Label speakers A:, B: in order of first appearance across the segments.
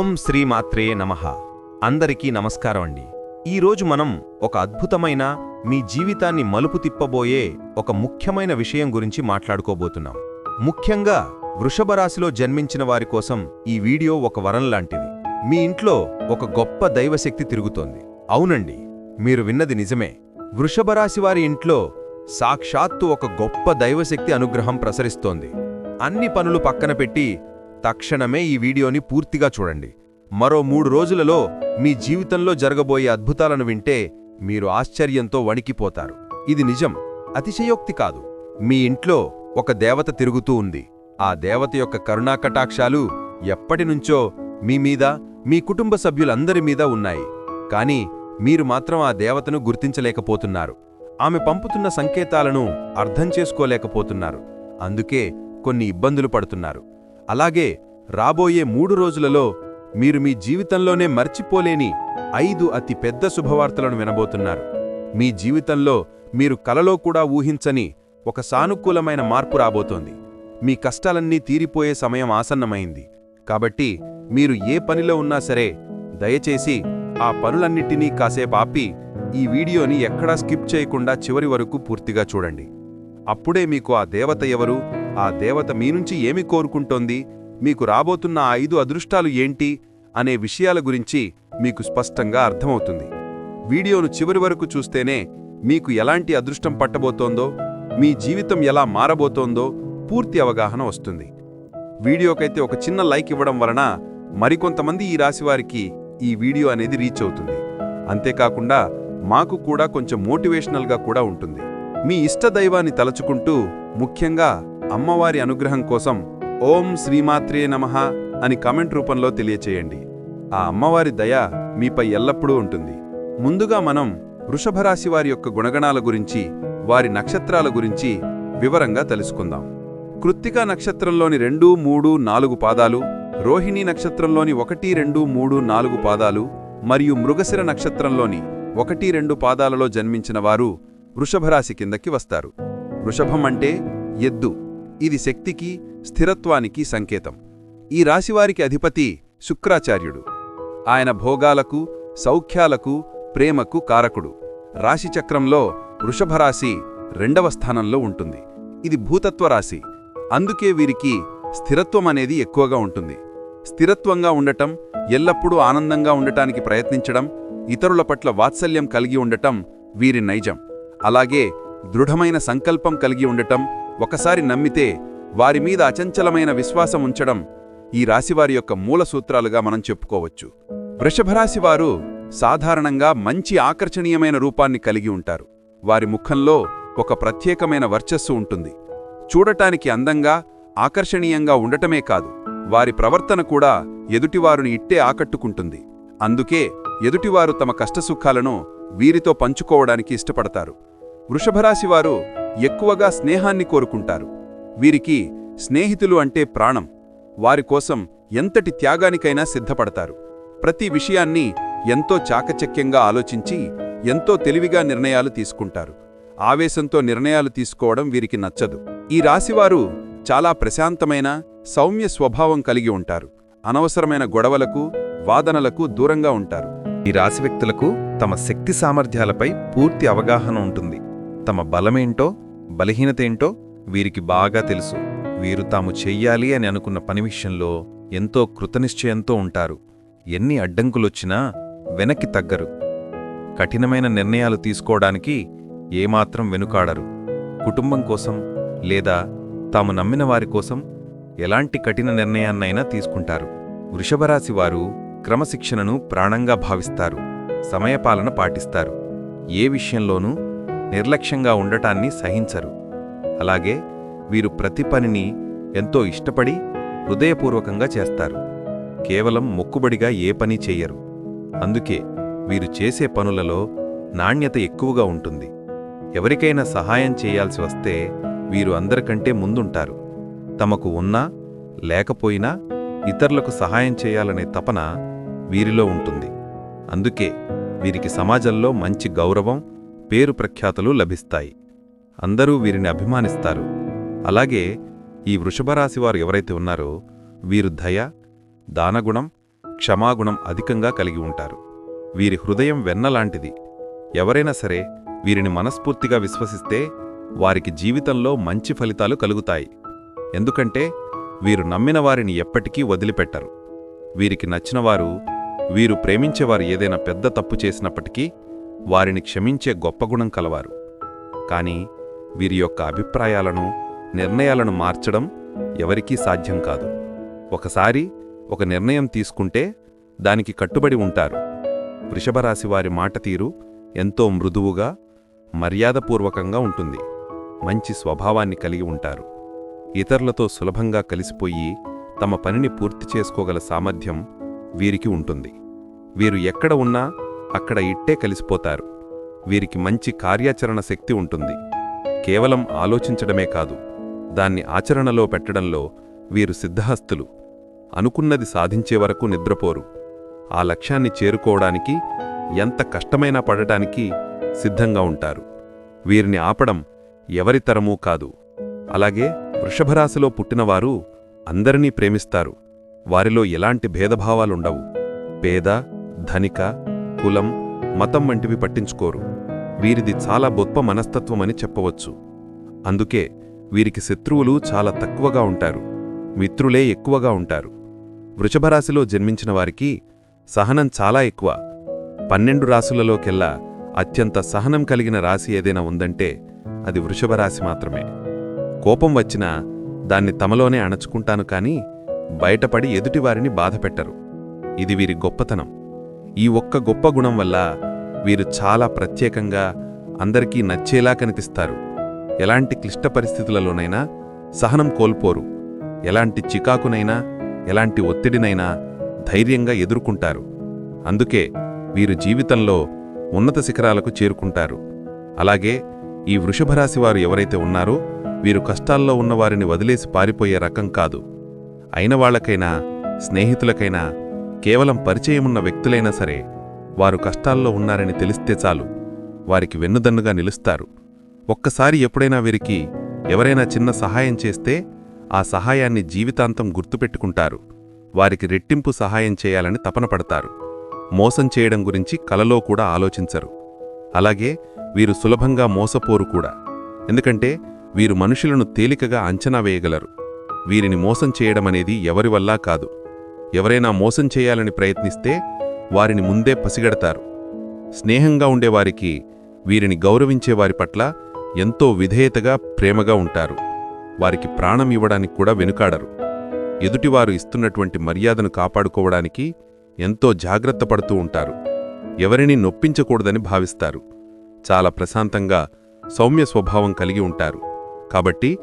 A: ఓం శ్రీమాత్రే నమః. అందరికీ నమస్కారం అండి. ఈరోజు మనం ఒక అద్భుతమైన మీ జీవితాన్ని మలుపు తిప్పబోయే ఒక ముఖ్యమైన విషయం గురించి మాట్లాడుకోబోతున్నాం. ముఖ్యంగా వృషభ రాశిలో జన్మించిన వారి కోసం ఈ వీడియో ఒక వరం లాంటిది. మీ ఇంట్లో ఒక గొప్ప దైవశక్తి తిరుగుతోంది. అవునండి మీరు విన్నది నిజమే. వృషభ రాశి వారి ఇంట్లో సాక్షాత్తు ఒక గొప్ప దైవశక్తి అనుగ్రహం ప్రసరిస్తోంది. అన్ని పనులు పక్కన పెట్టి తక్షణమే ఈ వీడియోని పూర్తిగా చూడండి. మరో మూడు రోజులలో మీ జీవితంలో జరగబోయే అద్భుతాలను వింటే మీరు ఆశ్చర్యంతో వణికిపోతారు. ఇది నిజం అతిశయోక్తి కాదు. మీ ఇంట్లో ఒక దేవత తిరుగుతూ ఉంది. ఆ దేవత యొక్క కరుణాకటాక్షాలు ఎప్పటినుంచో మీ మీద మీ కుటుంబ సభ్యులందరి మీద ఉన్నాయి. కాని మీరు మాత్రం ఆ దేవతను గుర్తించలేకపోతున్నారు. ఆమె పంపుతున్న సంకేతాలను అర్థం చేసుకోలేకపోతున్నారు. అందుకే కొన్ని ఇబ్బందులు పడుతున్నారు. అలాగే రాబోయే మూడు రోజులలో మీరు మీ జీవితంలోనే మర్చిపోలేని ఐదు అతి పెద్ద శుభవార్తలను వినబోతున్నారు. మీ జీవితంలో మీరు కలలో కూడా ఊహించని ఒక సానుకూలమైన మార్పు రాబోతోంది. మీ కష్టాలన్నీ తీరిపోయే సమయం ఆసన్నమైంది. కాబట్టి మీరు ఏ పనిలో ఉన్నా సరే దయచేసి ఆ పనులన్నిటినీ కాసేపు ఆపి ఈ వీడియోని ఎక్కడా స్కిప్ చేయకుండా చివరి వరకు పూర్తిగా చూడండి. అప్పుడే మీకు ఆ దేవత ఎవరు ఆ దేవత మీ నుంచి ఏమి కోరుకుంటోంది మీకు రాబోతున్న ఐదు అదృష్టాలు ఏంటి అనే విషయాల గురించి మీకు స్పష్టంగా అర్థమవుతుంది. వీడియోను చివరి వరకు చూస్తేనే మీకు ఎలాంటి అదృష్టం పట్టబోతోందో మీ జీవితం ఎలా మారబోతోందో పూర్తి అవగాహన వస్తుంది. వీడియోకైతే ఒక చిన్న లైక్ ఇవ్వడం వలన మరికొంతమంది ఈ రాశివారికి ఈ వీడియో అనేది రీచ్ అవుతుంది. అంతేకాకుండా మాకు కూడా కొంచెం మోటివేషనల్గా కూడా ఉంటుంది. మీ ఇష్టదైవాన్ని తలచుకుంటూ ముఖ్యంగా అమ్మవారి అనుగ్రహం కోసం ఓం శ్రీమాత్రే నమః అని కమెంట్ రూపంలో తెలియచేయండి. ఆ అమ్మవారి దయ మీపై ఎల్లప్పుడూ ఉంటుంది. ముందుగా మనం వృషభరాశి వారి యొక్క గుణగణాల గురించి వారి నక్షత్రాల గురించి వివరంగా తెలుసుకుందాం. కృత్తికా నక్షత్రంలోని రెండు మూడు నాలుగు పాదాలు రోహిణీ నక్షత్రంలోని ఒకటి రెండు మూడు నాలుగు పాదాలు మరియు మృగశిర నక్షత్రంలోని ఒకటి రెండు పాదాలలో జన్మించిన వారు వృషభరాశి కిందకి వస్తారు. వృషభం అంటే ఎద్దు. ఇది శక్తికి స్థిరత్వానికి సంకేతం. ఈ రాశివారికి అధిపతి శుక్రాచార్యుడు. ఆయన భోగాలకు సౌఖ్యాలకు ప్రేమకు కారకుడు. రాశిచక్రంలో వృషభరాశి రెండవ స్థానంలో ఉంటుంది. ఇది భూతత్వ రాశి. అందుకే వీరికి స్థిరత్వం అనేది ఎక్కువగా ఉంటుంది. స్థిరత్వంగా ఉండటం ఎల్లప్పుడూ ఆనందంగా ఉండటానికి ప్రయత్నించడం ఇతరుల పట్ల వాత్సల్యం కలిగి ఉండటం వీరి నైజం. అలాగే దృఢమైన సంకల్పం కలిగి ఉండటం ఒకసారి నమ్మితే వారి మీద అచంచలమైన విశ్వాసం ఉంచడం ఈ రాశివారి యొక్క మూల సూత్రాలుగా మనం చెప్పుకోవచ్చు. వృషభరాశివారు సాధారణంగా మంచి ఆకర్షణీయమైన రూపాన్ని కలిగి ఉంటారు. వారి ముఖంలో ఒక ప్రత్యేకమైన వర్చస్సు ఉంటుంది. చూడటానికి అందంగా ఆకర్షణీయంగా ఉండటమే కాదు వారి ప్రవర్తన కూడా ఎదుటివారుని ఇట్టే ఆకట్టుకుంటుంది. అందుకే ఎదుటివారు తమ కష్టసుఖాలను వీరితో పంచుకోవడానికి ఇష్టపడతారు. వృషభరాశివారు ఎక్కువగా స్నేహాన్ని కోరుకుంటారు. వీరికి స్నేహితులు అంటే ప్రాణం. వారి కోసం ఎంతటి త్యాగానికైనా సిద్ధపడతారు. ప్రతి విషయాన్ని ఎంతో చాకచక్యంగా ఆలోచించి ఎంతో తెలివిగా నిర్ణయాలు తీసుకుంటారు. ఆవేశంతో నిర్ణయాలు తీసుకోవడం వీరికి నచ్చదు. ఈ రాశివారు చాలా ప్రశాంతమైన సౌమ్య స్వభావం కలిగి ఉంటారు. అనవసరమైన గొడవలకు వాదనలకు దూరంగా ఉంటారు.
B: ఈ రాశి వ్యక్తులకు తమ శక్తి సామర్థ్యాలపై పూర్తి అవగాహన ఉంటుంది. తమ బలమేంటో బలహీనతేంటో వీరికి బాగా తెలుసు. వీరు తాము చెయ్యాలి అని అనుకున్న పని విషయంలో ఎంతో కృతనిశ్చయంతో ఉంటారు. ఎన్ని అడ్డంకులొచ్చినా వెనక్కి తగ్గరు. కఠినమైన నిర్ణయాలు తీసుకోవడానికి ఏమాత్రం వెనుకాడరు. కుటుంబం కోసం లేదా తాము నమ్మిన వారి కోసం ఎలాంటి కఠిన నిర్ణయాన్నైనా తీసుకుంటారు. వృషభరాశి వారు క్రమశిక్షణను ప్రాణంగా భావిస్తారు. సమయపాలన పాటిస్తారు. ఏ విషయంలోనూ నిర్లక్ష్యంగా ఉండటాన్ని సహించరు. అలాగే వీరు ప్రతి పనిని ఎంతో ఇష్టపడి హృదయపూర్వకంగా చేస్తారు. కేవలం మొక్కుబడిగా ఏ పని చెయ్యరు. అందుకే వీరు చేసే పనులలో నాణ్యత ఎక్కువగా ఉంటుంది. ఎవరికైనా సహాయం చేయాల్సి వస్తే వీరు అందరికంటే ముందుంటారు. తమకు ఉన్నా లేకపోయినా ఇతరులకు సహాయం చేయాలనే తపన వీరిలో ఉంటుంది. అందుకే వీరికి సమాజంలో మంచి గౌరవం పేరు ప్రఖ్యాతులు లభిస్తాయి. అందరూ వీరిని అభిమానిస్తారు. అలాగే ఈ వృషభరాశివారు ఎవరైతే ఉన్నారో వీరు దయ దానగుణం క్షమాగుణం అధికంగా కలిగి ఉంటారు. వీరి హృదయం వెన్నలాంటిది ఎవరైనా సరే వీరిని మనస్ఫూర్తిగా విశ్వసిస్తే వారికి జీవితంలో మంచి ఫలితాలు కలుగుతాయి. ఎందుకంటే వీరు నమ్మిన వారిని ఎప్పటికీ వదిలిపెట్టరు. వీరికి నచ్చినవారు వీరు ప్రేమించేవారు ఏదైనా పెద్ద తప్పు చేసినప్పటికీ వారిని క్షమించే గొప్ప గుణం కలవారు. కానీ వీరి యొక్క అభిప్రాయాలను నిర్ణయాలను మార్చడం ఎవరికీ సాధ్యం కాదు. ఒకసారి ఒక నిర్ణయం తీసుకుంటే దానికి కట్టుబడి ఉంటారు. వృషభరాశి వారి మాట తీరు ఎంతో మృదువుగా మర్యాదపూర్వకంగా ఉంటుంది. మంచి స్వభావాన్ని కలిగి ఉంటారు. ఇతరులతో సులభంగా కలిసిపోయి తమ పనిని పూర్తి చేసుకోగల సామర్థ్యం వీరికి ఉంటుంది. వీరు ఎక్కడ ఉన్నా అక్కడ ఇట్టే కలిసిపోతారు. వీరికి మంచి కార్యాచరణ శక్తి ఉంటుంది. కేవలం ఆలోచించడమే కాదు దాన్ని ఆచరణలో పెట్టడంలో వీరు సిద్ధహస్తులు. అనుకున్నది సాధించే వరకు నిద్రపోరు. ఆ లక్ష్యాన్ని చేరుకోవడానికి ఎంత కష్టమైనా పడటానికి సిద్ధంగా ఉంటారు. వీరిని ఆపడం ఎవరితరమూ కాదు. అలాగే వృషభరాశిలో పుట్టినవారు అందరినీ ప్రేమిస్తారు. వారిలో ఎలాంటి భేదభావాలుండవు. పేద ధనిక కులం మతం వంటివి పట్టించుకోరు. వీరిది చాలా బొత్ప మనస్తత్వమని చెప్పవచ్చు. అందుకే వీరికి శత్రువులు చాలా తక్కువగా ఉంటారు. మిత్రులే ఎక్కువగా ఉంటారు. వృషభరాశిలో జన్మించిన వారికి సహనం చాలా ఎక్కువ. పన్నెండు రాశులలోకెల్లా అత్యంత సహనం కలిగిన రాశి ఏదైనా ఉందంటే అది వృషభరాశి మాత్రమే. కోపం వచ్చినా దాన్ని తమలోనే అణచుకుంటాను కాని బయటపడి ఎదుటివారిని బాధపెట్టరు. ఇది వీరి గొప్పతనం. ఈ ఒక్క గొప్ప గుణం వల్ల వీరు చాలా ప్రత్యేకంగా అందరికీ నచ్చేలా కనిపిస్తారు. ఎలాంటి క్లిష్ట పరిస్థితులలోనైనా సహనం కోల్పోరు. ఎలాంటి చికాకునైనా ఎలాంటి ఒత్తిడినైనా ధైర్యంగా ఎదుర్కొంటారు. అందుకే వీరు జీవితంలో ఉన్నత శిఖరాలకు చేరుకుంటారు. అలాగే ఈ వృషభరాశివారు ఎవరైతే ఉన్నారో వీరు కష్టాల్లో ఉన్నవారిని వదిలేసి పారిపోయే రకం కాదు. అయిన వాళ్ళకైనా స్నేహితులకైనా కేవలం పరిచయమున్న వ్యక్తులైనా సరే వారు కష్టాల్లో ఉన్నారని తెలిస్తే చాలు వారికి వెన్నుదన్నుగా నిలుస్తారు. ఒక్కసారి ఎప్పుడైనా వీరికి ఎవరైనా చిన్న సహాయం చేస్తే ఆ సహాయాన్ని జీవితాంతం గుర్తుపెట్టుకుంటారు. వారికి రెట్టింపు సహాయం చేయాలని తపన పడతారు. మోసం చేయడం గురించి కలలో కూడా ఆలోచించరు. అలాగే వీరు సులభంగా మోసపోరు కూడా. ఎందుకంటే వీరు మనుషులను తేలికగా అంచనా వేయగలరు. వీరిని మోసం చేయడమనేది ఎవరి వల్లా కాదు. ఎవరైనా మోసం చేయాలని ప్రయత్నిస్తే వారిని ముందే పసిగడతారు. స్నేహంగా ఉండేవారికి వీరిని గౌరవించే వారి పట్ల ఎంతో విధేయతగా ప్రేమగా ఉంటారు. వారికి ప్రాణం ఇవ్వడానికి కూడా వెనుకాడరు. ఎదుటివారు ఇస్తున్నటువంటి మర్యాదను కాపాడుకోవడానికి ఎంతో జాగ్రత్త పడుతూ ఉంటారు. ఎవరిని నొప్పించకూడదని భావిస్తారు. చాలా ప్రశాంతంగా సౌమ్య స్వభావం కలిగి ఉంటారు. కాబట్టి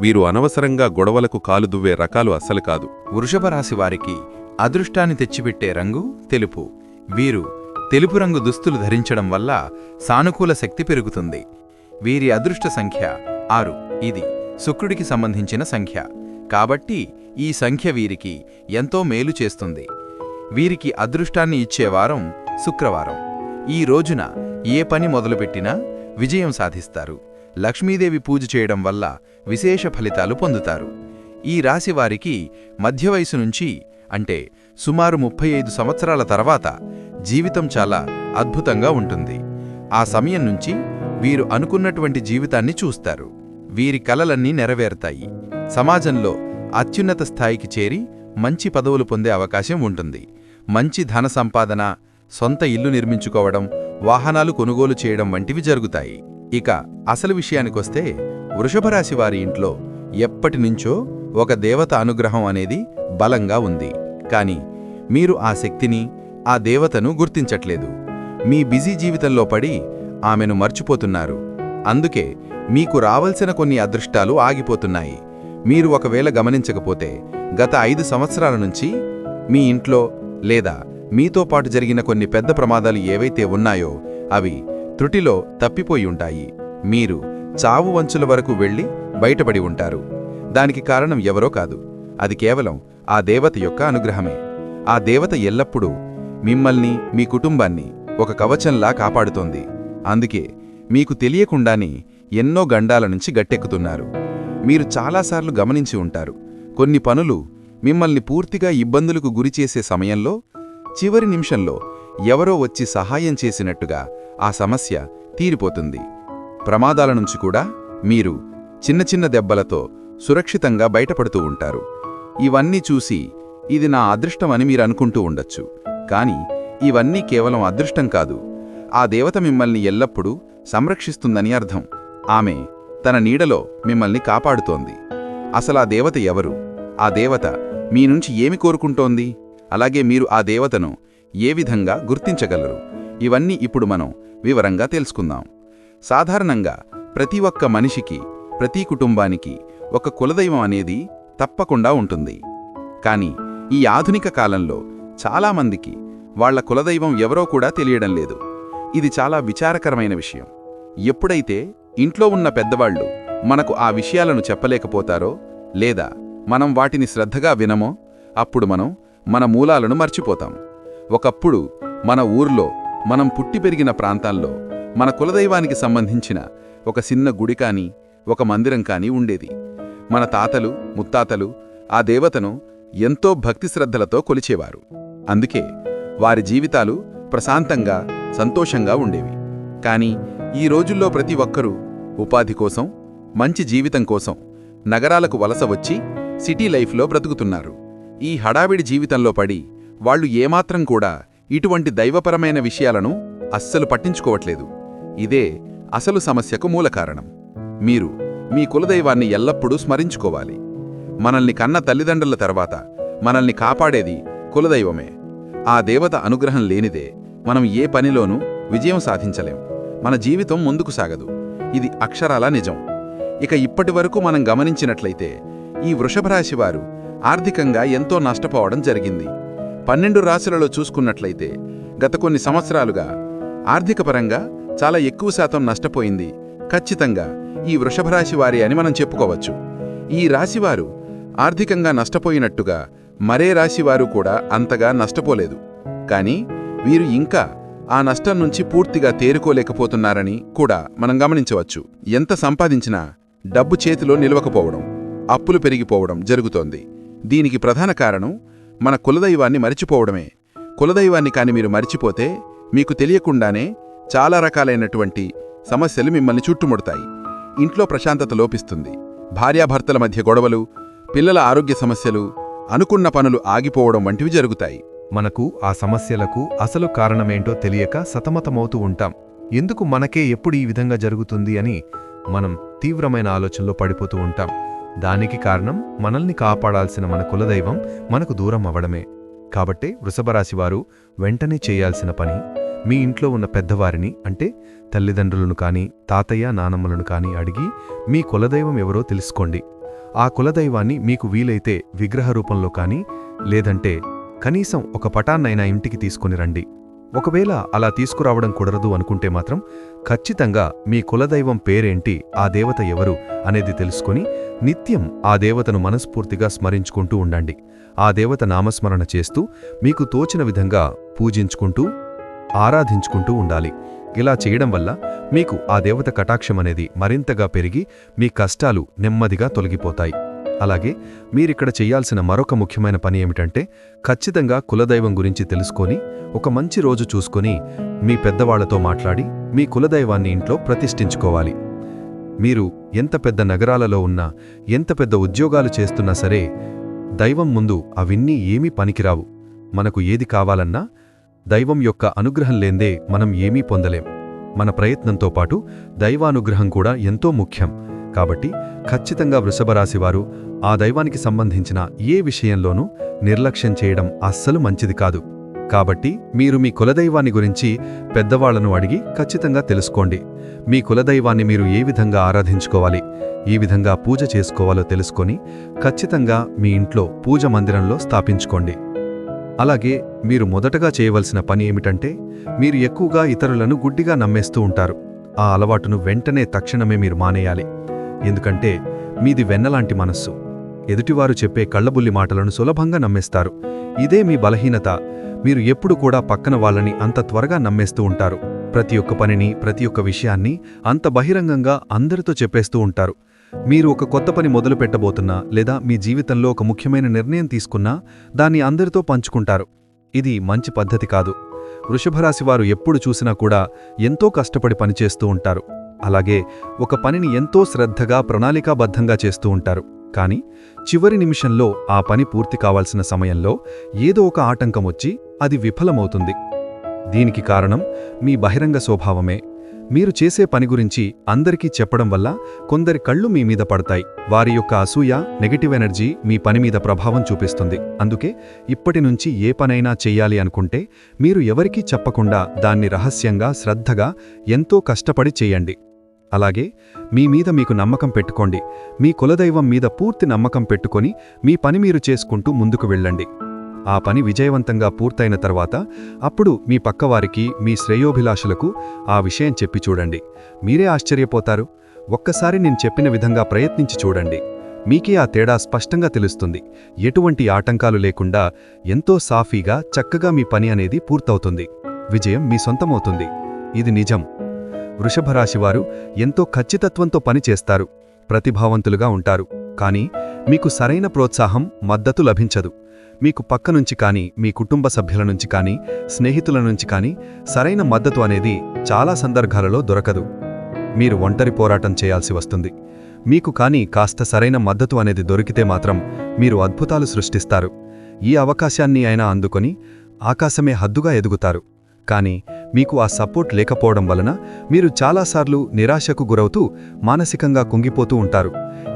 B: వీరు అనవసరంగా గొడవలకు కాలుదువ్వే రకాలు అస్సలు కాదు.
C: వృషభరాశి వారికి అదృష్టాన్ని తెచ్చిపెట్టే రంగు తెలుపు. వీరు తెలుపు రంగు దుస్తులు ధరించడం వల్ల సానుకూల శక్తి పెరుగుతుంది. వీరి అదృష్ట సంఖ్య ఆరు. ఇది శుక్రుడికి సంబంధించిన సంఖ్య. కాబట్టి ఈ సంఖ్య వీరికి ఎంతో మేలు చేస్తుంది. వీరికి అదృష్టాన్ని ఇచ్చే వారం శుక్రవారం. ఈ రోజున ఏ పని మొదలుపెట్టినా విజయం సాధిస్తారు. లక్ష్మీదేవి పూజ చేయడం వల్ల విశేష ఫలితాలు పొందుతారు. ఈ రాశి వారికి మధ్య వయసు నుంచి అంటే సుమారు ముప్పై ఐదు సంవత్సరాల తర్వాత జీవితం చాలా అద్భుతంగా ఉంటుంది. ఆ సమయం నుంచి వీరు అనుకున్నటువంటి జీవితాన్ని చూస్తారు. వీరి కలలన్నీ నెరవేరుతాయి. సమాజంలో అత్యున్నత స్థాయికి చేరి మంచి పదవులు పొందే అవకాశం ఉంటుంది. మంచి ధన సంపాదన సొంత ఇల్లు నిర్మించుకోవడం వాహనాలు కొనుగోలు చేయడం వంటివి జరుగుతాయి. ఇక అసలు విషయానికొస్తే వృషభరాశి వారి ఇంట్లో ఎప్పటినుంచో ఒక దేవత అనుగ్రహం అనేది బలంగా ఉంది. కాని మీరు ఆ శక్తిని ఆ దేవతను గుర్తించట్లేదు. మీ బిజీ జీవితంలో పడి ఆమెను మర్చిపోతున్నారు. అందుకే మీకు రావలసిన కొన్ని అదృష్టాలు ఆగిపోతున్నాయి. మీరు ఒకవేళ గమనించకపోతే గత ఐదు సంవత్సరాల నుంచి మీ ఇంట్లో లేదా మీతో పాటు జరిగిన కొన్ని పెద్ద ప్రమాదాలు ఏవైతే ఉన్నాయో అవి త్రుటిలో తప్పిపోయి ఉంటాయి. మీరు చావు వంచుల వరకు వెళ్ళి బయటపడి ఉంటారు. దానికి కారణం ఎవరో కాదు. అది కేవలం ఆ దేవత యొక్క అనుగ్రహమే. ఆ దేవత ఎల్లప్పుడూ మిమ్మల్ని మీ కుటుంబాన్ని ఒక కవచంలా కాపాడుతోంది. అందుకే మీకు తెలియకుండానే ఎన్నో గండాల నుంచి గట్టెక్కుతున్నారు. మీరు చాలాసార్లు గమనించి ఉంటారు. కొన్ని పనులు మిమ్మల్ని పూర్తిగా ఇబ్బందులకు గురిచేసే సమయంలో చివరి నిమిషంలో ఎవరో వచ్చి సహాయం చేసినట్టుగా ఆ సమస్య తీరిపోతుంది. ప్రమాదాల నుంచి కూడా మీరు చిన్న చిన్న దెబ్బలతో సురక్షితంగా బయటపడుతూ ఉంటారు. ఇవన్నీ చూసి ఇది నా అదృష్టం అని మీరు అనుకుంటూ ఉండొచ్చు. కాని ఇవన్నీ కేవలం అదృష్టం కాదు. ఆ దేవత మిమ్మల్ని ఎల్లప్పుడూ సంరక్షిస్తుందని అర్థం. ఆమె తన నీడలో మిమ్మల్ని కాపాడుతోంది. అసలా దేవత ఎవరు? ఆ దేవత మీ నుంచి ఏమి కోరుకుంటోంది? అలాగే మీరు ఆ దేవతను ఏ విధంగా గుర్తించగలరు? ఇవన్నీ ఇప్పుడు మనం వివరంగా తెలుసుకుందాం. సాధారణంగా ప్రతి ఒక్క మనిషికి ప్రతి కుటుంబానికి ఒక కులదైవం అనేది తప్పకుండా ఉంటుంది. కానీ ఈ ఆధునిక కాలంలో చాలామందికి వాళ్ళ కులదైవం ఎవరో కూడా తెలియడం లేదు. ఇది చాలా విచారకరమైన విషయం. ఎప్పుడైతే ఇంట్లో ఉన్న పెద్దవాళ్ళు మనకు ఆ విషయాలను చెప్పలేకపోతారో లేదా మనం వాటిని శ్రద్ధగా వినమో అప్పుడు మనం మన మూలాలను మర్చిపోతాం. ఒకప్పుడు మన ఊర్లో మనం పుట్టి పెరిగిన ప్రాంతాల్లో మన కులదైవానికి సంబంధించిన ఒక చిన్న గుడి కానీ ఒక మందిరం కానీ ఉండేది. మన తాతలు ముత్తాతలు ఆ దేవతను ఎంతో భక్తి శ్రద్ధలతో కొలిచేవారు. అందుకే వారి జీవితాలు ప్రశాంతంగా సంతోషంగా ఉండేవి. కానీ ఈ రోజుల్లో ప్రతి ఒక్కరూ ఉపాధి కోసం మంచి జీవితం కోసం నగరాలకు వలస వచ్చి సిటీ లైఫ్లో బ్రతుకుతున్నారు. ఈ హడావిడి జీవితంలో పడి వాళ్ళు ఏమాత్రం కూడా ఇటువంటి దైవపరమైన విషయాలను అస్సలు పట్టించుకోవట్లేదు. ఇదే అసలు సమస్యకు మూల కారణం. మీరు మీ కులదైవాన్ని ఎల్లప్పుడూ స్మరించుకోవాలి. మనల్ని కన్న తల్లిదండ్రుల తర్వాత మనల్ని కాపాడేది కులదైవమే. ఆ దేవత అనుగ్రహం లేనిదే మనం ఏ పనిలోనూ విజయం సాధించలేం. మన జీవితం ముందుకు సాగదు. ఇది అక్షరాల నిజం. ఇక ఇప్పటి వరకు మనం గమనించినట్లయితే ఈ వృషభరాశివారు ఆర్థికంగా ఎంతో నష్టపోవడం జరిగింది. పన్నెండు రాశులలో చూసుకున్నట్లయితే గత కొన్ని సంవత్సరాలుగా ఆర్థికపరంగా చాలా ఎక్కువ శాతం నష్టపోయింది. ఖచ్చితంగా ఈ వృషభరాశి వారి అని మనం చెప్పుకోవచ్చు. ఈ రాశివారు ఆర్థికంగా నష్టపోయినట్టుగా మరే రాశివారు కూడా అంతగా నష్టపోలేదు. కానీ వీరు ఇంకా ఆ నష్టం నుంచి పూర్తిగా తేరుకోలేకపోతున్నారని కూడా మనం గమనించవచ్చు. ఎంత సంపాదించినా డబ్బు చేతిలో నిలవకపోవడం అప్పులు పెరిగిపోవడం జరుగుతోంది. దీనికి ప్రధాన కారణం మన కులదైవాన్ని మరిచిపోవడమే. కులదైవాన్ని కాని మీరు మరిచిపోతే మీకు తెలియకుండానే చాలా రకాలైనటువంటి సమస్యలు మిమ్మల్ని చుట్టుముడతాయి. ఇంట్లో ప్రశాంతత లోపిస్తుంది. భార్యాభర్తల మధ్య గొడవలు పిల్లల ఆరోగ్య సమస్యలు అనుకున్న పనులు ఆగిపోవడం వంటివి జరుగుతాయి.
D: మనకు ఆ సమస్యలకు అసలు కారణమేంటో తెలియక సతమతమవుతూ ఉంటాం. ఎందుకు మనకే ఎప్పుడు ఈ విధంగా జరుగుతుంది అని మనం తీవ్రమైన ఆలోచనలో పడిపోతూ ఉంటాం. దానికి కారణం మనల్ని కాపాడాల్సిన మన కులదైవం మనకు దూరం అవ్వడమే. కాబట్టే వృషభరాశివారు వెంటనే చేయాల్సిన పని మీ ఇంట్లో ఉన్న పెద్దవారిని అంటే తల్లిదండ్రులను కాని తాతయ్య నానమ్మలను కాని అడిగి మీ కులదైవం ఎవరో తెలుసుకోండి. ఆ కులదైవాన్ని మీకు వీలైతే విగ్రహ రూపంలో కాని లేదంటే కనీసం ఒక పటాన్నైనా ఇంటికి తీసుకుని రండి. ఒకవేళ అలా తీసుకురావడం కుదరదు అనుకుంటే మాత్రం ఖచ్చితంగా మీ కులదైవం పేరేంటి ఆ దేవత ఎవరు అనేది తెలుసుకొని నిత్యం ఆ దేవతను మనస్ఫూర్తిగా స్మరించుకుంటూ ఉండండి. ఆ దేవత నామస్మరణ చేస్తూ మీకు తోచిన విధంగా పూజించుకుంటూ ఆరాధించుకుంటూ ఉండాలి. ఇలా చేయడం వల్ల మీకు ఆ దేవత కటాక్షం అనేది మరింతగా పెరిగి మీ కష్టాలు నెమ్మదిగా తొలగిపోతాయి. అలాగే మీరిక్కడ చేయాల్సిన మరొక ముఖ్యమైన పని ఏమిటంటే ఖచ్చితంగా కులదైవం గురించి తెలుసుకొని ఒక మంచి రోజు చూసుకొని మీ పెద్దవాళ్ళతో మాట్లాడి మీ కులదైవాన్ని ఇంట్లో ప్రతిష్ఠించుకోవాలి. మీరు ఎంత పెద్ద నగరాలలో ఉన్నా ఎంత పెద్ద ఉద్యోగాలు చేస్తున్నా సరే దైవం ముందు అవిన్నీ ఏమీ పనికిరావు. మనకు ఏది కావాలన్నా దైవం యొక్క అనుగ్రహం లేందే మనం ఏమీ పొందలేం. మన ప్రయత్నంతో పాటు దైవానుగ్రహం కూడా ఎంతో ముఖ్యం. కాబట్టి ఖచ్చితంగా వృషభరాశివారు ఆ దైవానికి సంబంధించిన ఏ విషయంలోనూ నిర్లక్ష్యం చేయడం అస్సలు మంచిది కాదు. కాబట్టి మీరు మీ కులదైవాన్ని గురించి పెద్దవాళ్ళను అడిగి ఖచ్చితంగా తెలుసుకోండి. మీ కులదైవాన్ని మీరు ఏ విధంగా ఆరాధించుకోవాలి ఈ విధంగా పూజ చేసుకోవాలో తెలుసుకొని ఖచ్చితంగా మీ ఇంట్లో పూజ మందిరంలో స్థాపించుకోండి. అలాగే మీరు మొదటగా చేయవలసిన పని ఏమిటంటే మీరు ఎక్కువగా ఇతరులను గుడ్డిగా నమ్మేస్తూ ఉంటారు. ఆ అలవాటును వెంటనే తక్షణమే మీరు మానేయాలి. ఎందుకంటే మీది వెన్నలాంటి మనస్సు. ఎదుటివారు చెప్పే కళ్ళబుల్లి మాటలను సులభంగా నమ్మేస్తారు. ఇదే మీ బలహీనత. మీరు ఎప్పుడు కూడా పక్కన వాళ్ళని అంత త్వరగా నమ్మేస్తూ ఉంటారు. ప్రతి ఒక్క పనిని ప్రతి ఒక్క విషయాన్ని అంత బహిరంగంగా అందరితో చెప్పేస్తూ ఉంటారు. మీరు ఒక కొత్త పని మొదలు పెట్టబోతున్నా లేదా మీ జీవితంలో ఒక ముఖ్యమైన నిర్ణయం తీసుకున్నా దాన్ని అందరితో పంచుకుంటారు. ఇది మంచి పద్ధతి కాదు. వృషభరాశివారు ఎప్పుడు చూసినా కూడా ఎంతో కష్టపడి పనిచేస్తూ ఉంటారు. అలాగే ఒక పనిని ఎంతో శ్రద్ధగా ప్రణాళికాబద్ధంగా చేస్తూ ఉంటారు. కానీ చివరి నిమిషంలో ఆ పని పూర్తి కావాల్సిన సమయంలో ఏదో ఒక ఆటంకం వచ్చి అది విఫలమవుతుంది. దీనికి కారణం మీ బహిరంగ స్వభావమే. మీరు చేసే పని గురించి అందరికీ చెప్పడం వల్ల కొందరి కళ్ళు మీ మీద పడతాయి. వారి యొక్క అసూయ నెగటివ్ ఎనర్జీ మీ పని మీద ప్రభావం చూపిస్తుంది. అందుకే ఇప్పటి నుంచి ఏ పనైనా చెయ్యాలి అనుకుంటే మీరు ఎవరికీ చెప్పకుండా దాన్ని రహస్యంగా శ్రద్ధగా ఎంతో కష్టపడి చేయండి. అలాగే మీ మీద మీకు నమ్మకం పెట్టుకోండి. మీ కులదైవం మీద పూర్తి నమ్మకం పెట్టుకొని మీ పని మీరు చేసుకుంటూ ముందుకు వెళ్ళండి. ఆ పని విజయవంతంగా పూర్తయిన తర్వాత అప్పుడు మీ పక్కవారికి మీ శ్రేయోభిలాషులకు ఆ విషయం చెప్పి చూడండి. మీరే ఆశ్చర్యపోతారు. ఒక్కసారి నేను చెప్పిన విధంగా ప్రయత్నించి చూడండి. మీకే ఆ తేడా స్పష్టంగా తెలుస్తుంది. ఎటువంటి ఆటంకాలు లేకుండా ఎంతో సాఫీగా చక్కగా మీ పని అనేది పూర్తవుతుంది. విజయం మీ సొంతమవుతుంది. ఇది నిజం. వృషభరాశివారు ఎంతో ఖచ్చితత్వంతో పనిచేస్తారు ప్రతిభావంతులుగా ఉంటారు. కానీ మీకు సరైన ప్రోత్సాహం మద్దతు లభించదు. మీకు పక్క నుంచి కానీ మీ కుటుంబ సభ్యుల నుంచి కానీ స్నేహితుల నుంచి కానీ సరైన మద్దతు అనేది చాలా సందర్భాలలో దొరకదు. మీరు ఒంటరి పోరాటం చేయాల్సి వస్తుంది. మీకు కానీ కాస్త సరైన మద్దతు అనేది దొరికితే మాత్రం మీరు అద్భుతాలు సృష్టిస్తారు. ఈ అవకాశాన్ని అయినా అందుకొని ఆకాశమే హద్దుగా ఎదుగుతారు. కానీ మీకు ఆ సపోర్ట్ లేకపోవడం వలన మీరు చాలాసార్లు నిరాశకు గురవుతూ మానసికంగా కుంగిపోతూ ఉంటారు.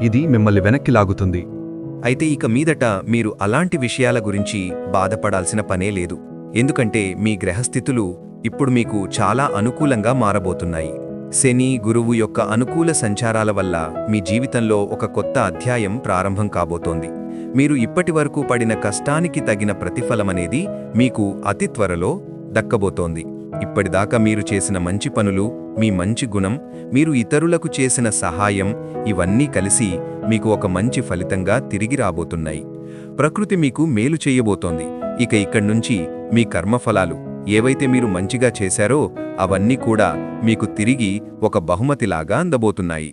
D: ఇది మిమ్మల్ని వెనక్కి లాగుతుంది.
E: అయితే ఇక మీదట మీరు అలాంటి విషయాల గురించి బాధపడాల్సిన పనే లేదు. ఎందుకంటే మీ గ్రహస్థితులు ఇప్పుడు మీకు చాలా అనుకూలంగా మారబోతున్నాయి. శని గురువు యొక్క అనుకూల సంచారాల వల్ల మీ జీవితంలో ఒక కొత్త అధ్యాయం ప్రారంభం కాబోతోంది. మీరు ఇప్పటివరకు పడిన కష్టానికి తగిన ప్రతిఫలమనేది మీకు అతి త్వరలో దక్కబోతోంది. ఇప్పటిదాకా మీరు చేసిన మంచి పనులు మీ మంచి గుణం మీరు ఇతరులకు చేసిన సహాయం ఇవన్నీ కలిసి మీకు ఒక మంచి ఫలితంగా తిరిగి రాబోతున్నాయి. ప్రకృతి మీకు మేలు చేయబోతోంది. ఇక ఇక్కడ్నుంచి మీ కర్మఫలాలు ఏవైతే మీరు మంచిగా చేశారో అవన్నీ కూడా మీకు తిరిగి ఒక బహుమతిలాగా అందబోతున్నాయి.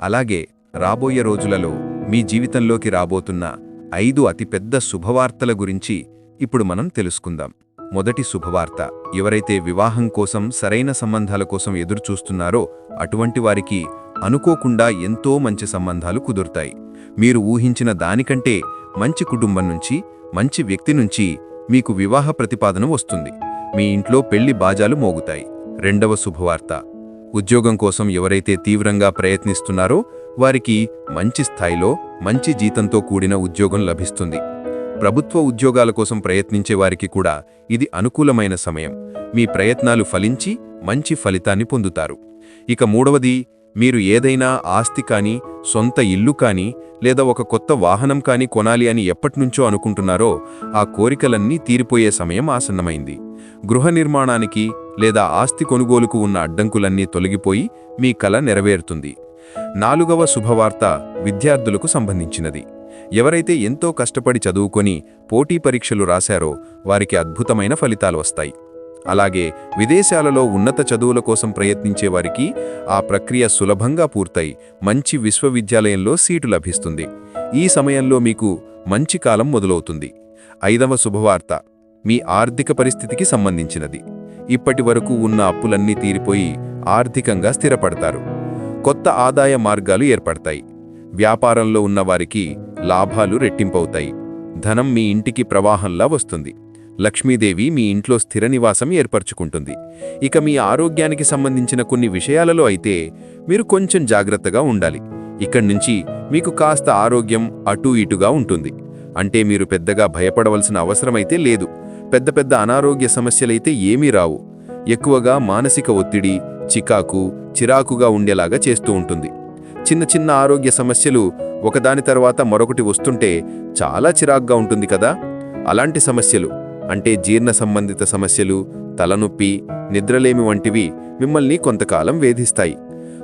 E: అలాగే రాబోయే రోజులలో మీ జీవితంలోకి రాబోతున్న ఐదు అతిపెద్ద శుభవార్తల గురించి ఇప్పుడు మనం తెలుసుకుందాం. మొదటి శుభవార్త. ఎవరైతే వివాహం కోసం సరైన సంబంధాల కోసం ఎదురుచూస్తున్నారో అటువంటి వారికి అనుకోకుండా ఎంతో మంచి సంబంధాలు కుదురుతాయి. మీరు ఊహించిన దానికంటే మంచి కుటుంబం నుంచి మంచి వ్యక్తి నుంచి మీకు వివాహ ప్రతిపాదన వస్తుంది. మీ ఇంట్లో పెళ్ళి బాజాలు మోగుతాయి. రెండవ శుభవార్త. ఉద్యోగం కోసం ఎవరైతే తీవ్రంగా ప్రయత్నిస్తున్నారో వారికి మంచి స్థాయిలో మంచి జీతంతో కూడిన ఉద్యోగం లభిస్తుంది. ప్రభుత్వ ఉద్యోగాల కోసం ప్రయత్నించే వారికి కూడా ఇది అనుకూలమైన సమయం. మీ ప్రయత్నాలు ఫలించి మంచి ఫలితాన్ని పొందుతారు. ఇక మూడవది మీరు ఏదైనా ఆస్తి కానీ సొంత ఇల్లు కానీ లేదా ఒక కొత్త వాహనం కానీ కొనాలి అని ఎప్పటినుంచో అనుకుంటున్నారో ఆ కోరికలన్నీ తీరిపోయే సమయం ఆసన్నమైంది. గృహ నిర్మాణానికి లేదా ఆస్తి కొనుగోలుకు ఉన్న అడ్డంకులన్నీ తొలగిపోయి మీ కల నెరవేరుతుంది. నాలుగవ శుభవార్త విద్యార్థులకు సంబంధించినది. ఎవరైతే ఎంతో కష్టపడి చదువుకొని పోటీ పరీక్షలు రాశారో వారికి అద్భుతమైన ఫలితాలు వస్తాయి. అలాగే విదేశాలలో ఉన్నత చదువుల కోసం ప్రయత్నించే వారికి ఆ ప్రక్రియ సులభంగా పూర్తయి మంచి విశ్వవిద్యాలయంలో సీటు లభిస్తుంది. ఈ సమయంలో మీకు మంచి కాలం మొదలవుతుంది. ఐదవ శుభవార్త మీ ఆర్థిక పరిస్థితికి సంబంధించినది. ఇప్పటి వరకు ఉన్న అప్పులన్నీ తీరిపోయి ఆర్థికంగా స్థిరపడతారు. కొత్త ఆదాయ మార్గాలు ఏర్పడతాయి. వ్యాపారంలో ఉన్నవారికి లాభాలు రెట్టింపవుతాయి. ధనం మీ ఇంటికి ప్రవాహంలా వస్తుంది. లక్ష్మీదేవి మీ ఇంట్లో స్థిర నివాసం ఏర్పరచుకుంటుంది. ఇక మీ ఆరోగ్యానికి సంబంధించిన కొన్ని విషయాలలో అయితే మీరు కొంచెం జాగ్రత్తగా ఉండాలి. ఇక్కడి నుంచి మీకు కాస్త ఆరోగ్యం అటూ ఇటుగా ఉంటుంది. అంటే మీరు పెద్దగా భయపడవలసిన అవసరమైతే లేదు. పెద్ద పెద్ద అనారోగ్య సమస్యలైతే ఏమీ రావు. ఎక్కువగా మానసిక ఒత్తిడి చికాకు చిరాకుగా ఉండేలాగా చేస్తూ ఉంటుంది. చిన్న చిన్న ఆరోగ్య సమస్యలు ఒకదాని తర్వాత మరొకటి వస్తుంటే చాలా చిరాగ్గా ఉంటుంది కదా? అలాంటి సమస్యలు అంటే జీర్ణ సంబంధిత సమస్యలు తలనొప్పి నిద్రలేమి వంటివి మిమ్మల్ని కొంతకాలం వేధిస్తాయి.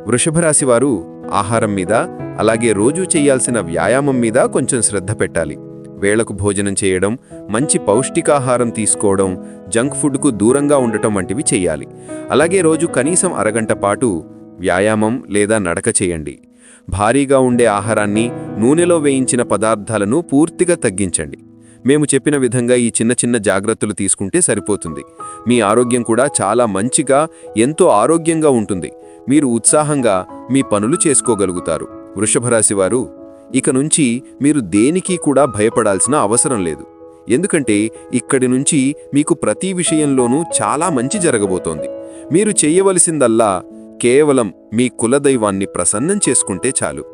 E: వృషభరాశివారు ఆహారం మీద అలాగే రోజూ చేయాల్సిన వ్యాయామం మీద కొంచెం శ్రద్ధ పెట్టాలి. వేళకు భోజనం చేయడం మంచి పౌష్టికాహారం తీసుకోవడం జంక్ ఫుడ్కు దూరంగా ఉండటం వంటివి చేయాలి. అలాగే రోజు కనీసం అరగంట పాటు వ్యాయామం లేదా నడక చేయండి. భారీగా ఉండే ఆహారాన్ని నూనెలో వేయించిన పదార్థాలను పూర్తిగా తగ్గించండి.
F: మేము చెప్పిన విధంగా ఈ చిన్న చిన్న జాగ్రత్తలు తీసుకుంటే సరిపోతుంది. మీ ఆరోగ్యం కూడా చాలా మంచిగా ఎంతో ఆరోగ్యంగా ఉంటుంది. మీరు ఉత్సాహంగా మీ పనులు చేసుకోగలుగుతారు. వృషభరాశి వారు ఇక నుంచి మీరు దేనికి కూడా భయపడాల్సిన అవసరం లేదు. ఎందుకంటే ఇక్కడి నుంచి మీకు ప్రతి విషయంలోనూ చాలా మంచి జరగబోతోంది. మీరు చెయ్యవలసిందల్లా కేవలం మీ కులదైవాన్ని ప్రసన్నం చేసుకుంటే చాలు.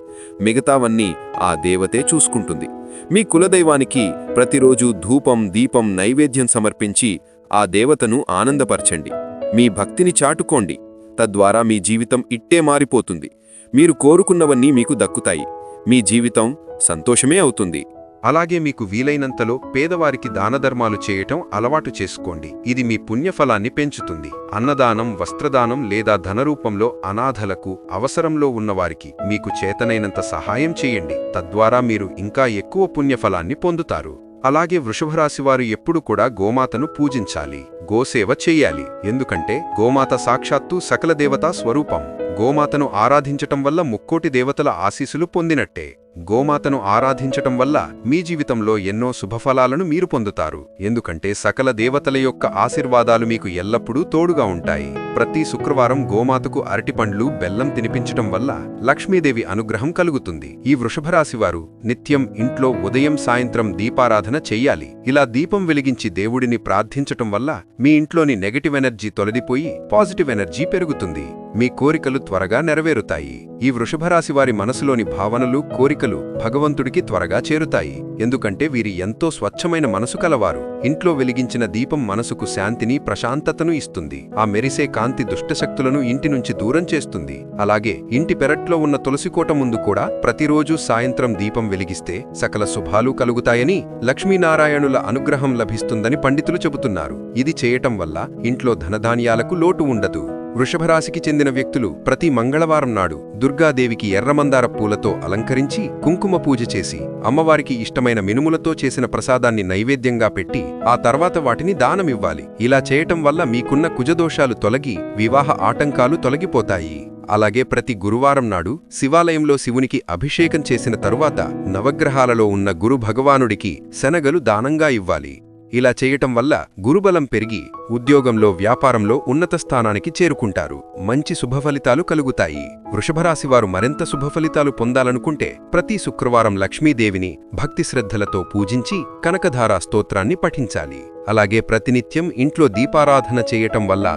F: మిగతావన్నీ ఆ దేవతే చూసుకుంటుంది. మీ కులదైవానికి ప్రతిరోజు ధూపం దీపం నైవేద్యం సమర్పించి ఆ దేవతను ఆనందపరచండి. మీ భక్తిని చాటుకోండి. తద్వారా మీ జీవితం ఇట్టే మారిపోతుంది. మీరు కోరుకున్నవన్నీ మీకు దక్కుతాయి. మీ జీవితం సంతోషమే అవుతుంది.
A: అలాగే మీకు వీలైనంతలో పేదవారికి దానధర్మాలు చేయటం అలవాటు చేసుకోండి. ఇది మీ పుణ్యఫలాన్ని పెంచుతుంది. అన్నదానం వస్త్రదానం లేదా ధనరూపంలో అనాథలకు అవసరంలో ఉన్నవారికి మీకు చేతనైనంత సహాయం చేయండి. తద్వారా మీరు ఇంకా ఎక్కువ పుణ్యఫలాన్ని పొందుతారు. అలాగే వృషభరాశివారు ఎప్పుడు కూడా గోమాతను పూజించాలి. గోసేవ చెయ్యాలి ఎందుకంటే గోమాత సాక్షాత్తు సకల దేవతా స్వరూపం. గోమాతను ఆరాధించటం వల్ల ముక్కోటి దేవతల ఆశీసులు పొందినట్టే. గోమాతను ఆరాధించటం వల్ల మీ జీవితంలో ఎన్నో శుభఫలాలను మీరు పొందుతారు. ఎందుకంటే సకల దేవతల యొక్క ఆశీర్వాదాలు మీకు ఎల్లప్పుడూ తోడుగా ఉంటాయి. ప్రతి శుక్రవారం గోమాతకు అరటిపండ్లు బెల్లం తినిపించటం వల్ల లక్ష్మీదేవి అనుగ్రహం కలుగుతుంది. ఈ వృషభరాశివారు నిత్యం ఇంట్లో ఉదయం సాయంత్రం దీపారాధన చెయ్యాలి. ఇలా దీపం వెలిగించి దేవుడిని ప్రార్థించటం వల్ల మీ ఇంట్లోని నెగటివ్ ఎనర్జీ తొలగిపోయి పాజిటివ్ ఎనర్జీ పెరుగుతుంది. మీ కోరికలు త్వరగా నెరవేరుతాయి. ఈ వృషభరాశి వారి మనసులోని భావనలు కోరికలు భగవంతుడికి త్వరగా చేరుతాయి. ఎందుకంటే వీరి ఎంతో స్వచ్ఛమైన మనసు కలవారు. ఇంట్లో వెలిగించిన దీపం మనసుకు శాంతిని ప్రశాంతతను ఇస్తుంది. ఆ మెరిసే కాంతి దుష్టశక్తులను ఇంటి నుంచి దూరం చేస్తుంది. అలాగే ఇంటి పెరట్లో ఉన్న తులసికోట ముందు కూడా ప్రతిరోజు సాయంత్రం దీపం వెలిగిస్తే సకల శుభాలు కలుగుతాయని లక్ష్మీనారాయణుల అనుగ్రహం లభిస్తుందని పండితులు చెబుతున్నారు. ఇది చేయటం వల్ల ఇంట్లో ధనధాన్యాలకు లోటు ఉండదు. వృషభరాశికి చెందిన వ్యక్తులు ప్రతి మంగళవారం నాడు దుర్గాదేవికి ఎర్రమందార పూలతో అలంకరించి కుంకుమ పూజ చేసి అమ్మవారికి ఇష్టమైన మినుములతో చేసిన ప్రసాదాన్ని నైవేద్యంగా పెట్టి ఆ తర్వాత వాటిని దానమివ్వాలి. ఇలా చేయటం వల్ల మీకున్న కుజదోషాలు తొలగి వివాహ ఆటంకాలు తొలగిపోతాయి. అలాగే ప్రతి గురువారం నాడు శివాలయంలో శివునికి అభిషేకం చేసిన తరువాత నవగ్రహాలలో ఉన్న గురు భగవానుడికి శనగలు దానంగా ఇవ్వాలి. ఇలా చేయటం వల్ల గురుబలం పెరిగి ఉద్యోగంలో వ్యాపారంలో ఉన్నత స్థానానికి చేరుకుంటారు. మంచి శుభఫలితాలు కలుగుతాయి. వృషభరాశివారు మరింత శుభఫలితాలు పొందాలనుకుంటే ప్రతి శుక్రవారం లక్ష్మీదేవిని భక్తి శ్రద్ధలతో పూజించి కనకధారా స్తోత్రాన్ని పఠించాలి. అలాగే ప్రతినిత్యం ఇంట్లో దీపారాధన చేయటం వల్ల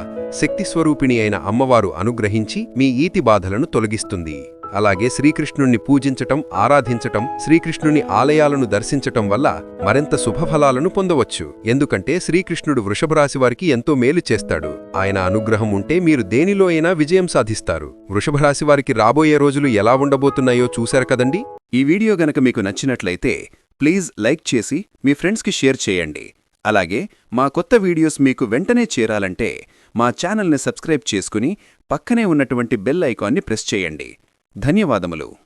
A: శక్తి స్వరూపిణి అయిన అమ్మవారు అనుగ్రహించి మీ ఈతి బాధలను తొలగిస్తుంది. అలాగే శ్రీకృష్ణుణ్ణి పూజించటం ఆరాధించటం శ్రీకృష్ణుని ఆలయాలను దర్శించటం వల్ల మరింత శుభఫలాలను పొందవచ్చు. ఎందుకంటే శ్రీకృష్ణుడు వృషభరాశి వారికి ఎంతో మేలు చేస్తాడు. ఆయన అనుగ్రహం ఉంటే మీరు దేనిలో అయినా విజయం సాధిస్తారు. వృషభరాశి వారికి రాబోయే రోజులు ఎలా ఉండబోతున్నాయో చూశారు కదండి?
G: ఈ వీడియో గనక మీకు నచ్చినట్లయితే ప్లీజ్ లైక్ చేసి మీ ఫ్రెండ్స్కి షేర్ చేయండి. అలాగే మా కొత్త వీడియోస్ మీకు వెంటనే చేరాలంటే మా ఛానల్ని సబ్స్క్రైబ్ చేసుకుని పక్కనే ఉన్నటువంటి బెల్ ఐకాన్ని ప్రెస్ చేయండి. ధన్యవాదములు.